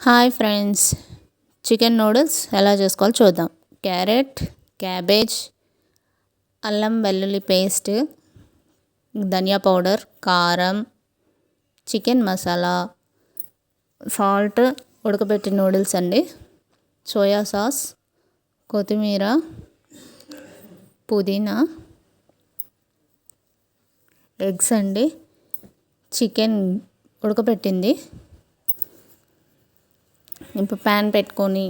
Hi friends. Chicken noodles ఎలా చేసుకోవాలో చూద్దాం. క్యారెట్ క్యాబేజ్ అల్లం వెల్లుల్లి పేస్ట్ ధనియా పౌడర్ కారం చికెన్ మసాలా సాల్ట్ ఉడకబెట్టిన నూడిల్స్ అండి. సోయా సాస్ కొత్తిమీర పుదీనా ఎగ్స్ అండి. చికెన్ ఉడకబెట్టింది. ఇప్పుడు ప్యాన్ పెట్టుకొని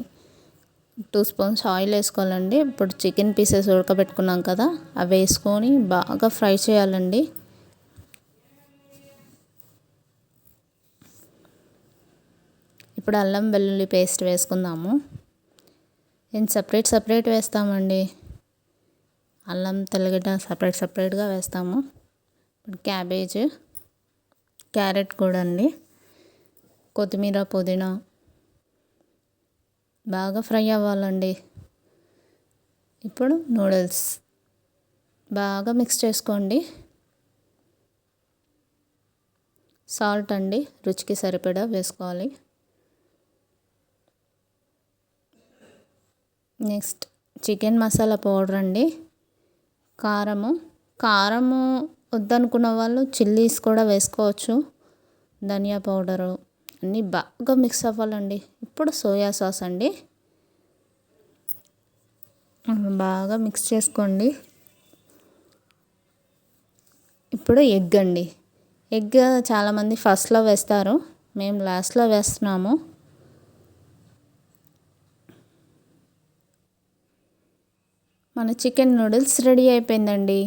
టూ స్పూన్స్ ఆయిల్ వేసుకోవాలండి. ఇప్పుడు చికెన్ పీసెస్ ఉడకబెట్టుకున్నాం కదా అవి వేసుకొని బాగా ఫ్రై చేయాలండి. ఇప్పుడు అల్లం వెల్లుల్లి పేస్ట్ వేసుకుందాము. నేను సపరేట్ సపరేట్ వేస్తామండి. అల్లం తెల్లగడ్డ సపరేట్ సపరేట్గా వేస్తాము. ఇప్పుడు క్యాబేజ్ క్యారెట్ కూడా అండి. కొత్తిమీర పుదీనా బాగా ఫ్రై అవ్వాలండి. ఇప్పుడు నూడిల్స్. బాగా మిక్స్ చేసుకోండి. సాల్ట్ అండి రుచికి సరిపడా వేసుకోవాలి. నెక్స్ట్ చికెన్ మసాలా పౌడర్ అండి. కారము. కారము వద్దనుకున్న వాళ్ళు చిల్లీస్ కూడా వేసుకోవచ్చు. ధనియా పౌడరు. అన్నీ బాగా మిక్స్ అవ్వాలండి. ఇప్పుడు సోయా సాస్ అండి. బాగా మిక్స్ చేసుకోండి. ఇప్పుడు ఎగ్ అండి. ఎగ్ చాలామంది ఫస్ట్లో వేస్తారు. మేము లాస్ట్లో వేస్తున్నాము. మన చికెన్ నూడిల్స్ రెడీ అయిపోయిందండి.